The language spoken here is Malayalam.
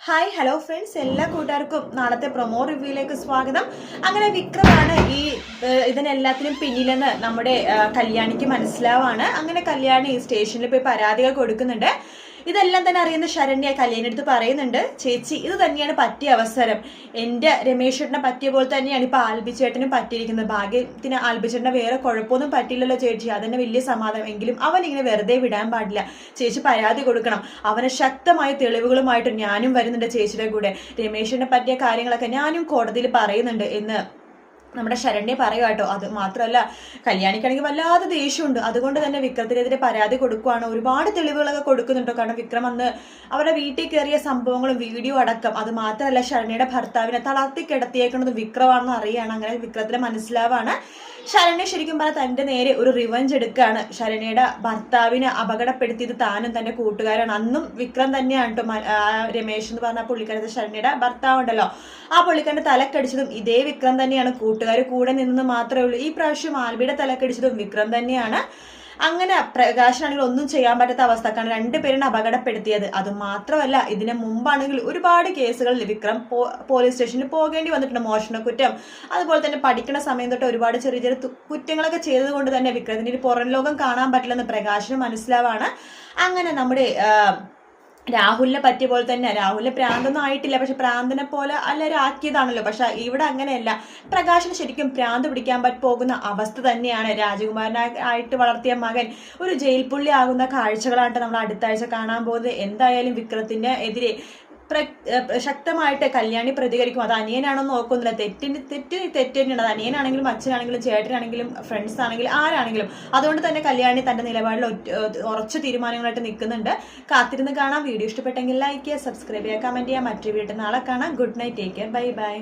ഹായ് ഹലോ ഫ്രണ്ട്സ് എല്ലാ കൂട്ടുകാർക്കും നാളത്തെ പ്രൊമോ റിവ്യൂയിലേക്ക് സ്വാഗതം. അങ്ങനെ വിക്രമാണ് ഈ ഇതിനെല്ലാത്തിനും പിന്നിലെന്ന് നമ്മുടെ കല്യാണിക്ക് മനസ്സിലാവാണ്. അങ്ങനെ കല്യാണി സ്റ്റേഷനിൽ പോയി പരാതികൾ കൊടുക്കുന്നുണ്ട്. ഇതെല്ലാം തന്നെ അറിയുന്ന ശരണ്യ കല്യാണി അടുത്ത് പറയുന്നുണ്ട് ചേച്ചി ഇത് തന്നെയാണ് പറ്റിയ അവസരം. എന്റെ രമേശേട്ടനെ പറ്റിയ പോലെ തന്നെയാണ് ഇപ്പൊ ആൽബിച്ചേട്ടനും പറ്റിയിരിക്കുന്നത്. ഭാഗ്യത്തിന് ആൽബിച്ചേട്ടനെ വേറെ കുഴപ്പമൊന്നും പറ്റില്ലല്ലോ ചേച്ചി. അതന്നെ വലിയ സമാധാനം. എങ്കിലും അവൻ ഇങ്ങനെ വെറുതെ വിടാൻ പാടില്ല. ചേച്ചി പരാതി കൊടുക്കണം. അവനെ ശക്തമായ തെളിവുകളുമായിട്ട് ഞാനും വരുന്നുണ്ട് ചേച്ചിയുടെ കൂടെ. രമേശിനെ പറ്റിയ കാര്യങ്ങളൊക്കെ ഞാനും കോടതിയിൽ പറയുന്നുണ്ട്. എന്ന് നമ്മുടെ ശരണ്യ പറയുക കേട്ടോ. അത് മാത്രമല്ല കല്യാണിക്കാണെങ്കിൽ വല്ലാതെ ദേഷ്യമുണ്ട്. അതുകൊണ്ട് തന്നെ വിക്രത്തിനെതിരെ പരാതി കൊടുക്കുകയാണ് ഒരുപാട് തെളിവുകളൊക്കെ കൊടുക്കുന്നുണ്ടോ കാരണം വിക്രം അന്ന് അവരുടെ വീട്ടിൽ കയറിയ സംഭവങ്ങളും വീഡിയോ അടക്കം. അത് മാത്രമല്ല ശരണ്യയുടെ ഭർത്താവിനെ തളർത്തി കിടത്തിയേക്കുന്നത് വിക്രമാണെന്ന് അറിയാണ് അങ്ങനെ വിക്രത്തിന് മനസ്സിലാവാണ്. ശരണ്യ ശരിക്കും പറഞ്ഞാൽ തന്റെ നേരെ ഒരു റിവഞ്ച് എടുക്കുകയാണ്. ശരണ്യയുടെ ഭർത്താവിനെ അപകടപ്പെടുത്തിയത് താനും തന്റെ കൂട്ടുകാരാണ്. അന്നും വിക്രം തന്നെയാണ് കേട്ടോ. രമേശ് എന്ന് പറഞ്ഞ പുള്ളിക്കാരത്തെ ശരണ്യയുടെ ഭർത്താവ് ഉണ്ടല്ലോ ആ പുള്ളിക്കാരന്റെ തലക്കടിച്ചതും ഇതേ വിക്രം തന്നെയാണ്. കൂട്ടുകാർ കൂടെ നിന്നെന്ന് മാത്രമേ ഉള്ളൂ. ഈ പ്രാവശ്യം ആൽബിയുടെ തലക്കടിച്ചതും വിക്രം തന്നെയാണ്. അങ്ങനെ പ്രകാശനാണെങ്കിൽ ഒന്നും ചെയ്യാൻ പറ്റാത്ത അവസ്ഥ കാരണം രണ്ടുപേരും അപകടപ്പെടുത്തിയത്. അത് മാത്രമല്ല ഇതിന് മുമ്പാണെങ്കിൽ ഒരുപാട് കേസുകളിൽ വിക്രം പോലീസ് സ്റ്റേഷനിൽ പോകേണ്ടി വന്നിട്ടുണ്ട് മോഷണ കുറ്റം. അതുപോലെ തന്നെ പഠിക്കുന്ന സമയം തൊട്ട് ഒരുപാട് ചെറിയ ചെറിയ കുറ്റങ്ങളൊക്കെ ചെയ്തതുകൊണ്ട് തന്നെ വിക്രത്തിന് ഒരു പുറം ലോകം കാണാൻ പറ്റില്ലെന്ന് പ്രകാശന് മനസ്സിലാവാണ്. അങ്ങനെ നമ്മുടെ രാഹുലിനെ പറ്റിയ പോലെ തന്നെ രാഹുലിന് പ്രാന്തൊന്നും ആയിട്ടില്ല പക്ഷെ പ്രാന്തനെ പോലെ എല്ലാവരും ആക്കിയതാണല്ലോ. പക്ഷെ ഇവിടെ അങ്ങനെയല്ല. പ്രകാശിന് ശരിക്കും പ്രാന്ത് പിടിക്കാൻ പോകുന്ന അവസ്ഥ തന്നെയാണ്. രാജകുമാരനായിട്ട് വളർത്തിയ മകൻ ഒരു ജയിൽ പുള്ളി ആകുന്ന കാഴ്ചകളാണ് നമ്മൾ അടുത്ത ആഴ്ച കാണാൻ പോകുന്നത്. എന്തായാലും വിക്രത്തിന് എതിരെ ശക്തമായിട്ട് കല്യാണി പ്രതികരിക്കും. അത് അനിയനാണോ നോക്കുന്നില്ല തെറ്റിന് തെറ്റ് തെറ്റ് തന്നെയാണ് അത് അനിയനാണെങ്കിലും അച്ഛനാണെങ്കിലും ചേട്ടനാണെങ്കിലും ഫ്രണ്ട്സ് ആണെങ്കിലും ആരാണെങ്കിലും. അതുകൊണ്ട് തന്നെ കല്യാണി തന്റെ നിലപാടിൽ ഉറച്ച തീരുമാനങ്ങളായിട്ട് നിൽക്കുന്നുണ്ട്. കാത്തിരുന്ന് കാണാം. വീഡിയോ ഇഷ്ടപ്പെട്ടെങ്കിൽ ലൈക്ക് ചെയ്യുക സബ്സ്ക്രൈബ് ചെയ്യുക കമന്റ് ചെയ്യുക. മറ്റൊരു വീട്ടിൽ നാളെ കാണാം. Good night take care bye bye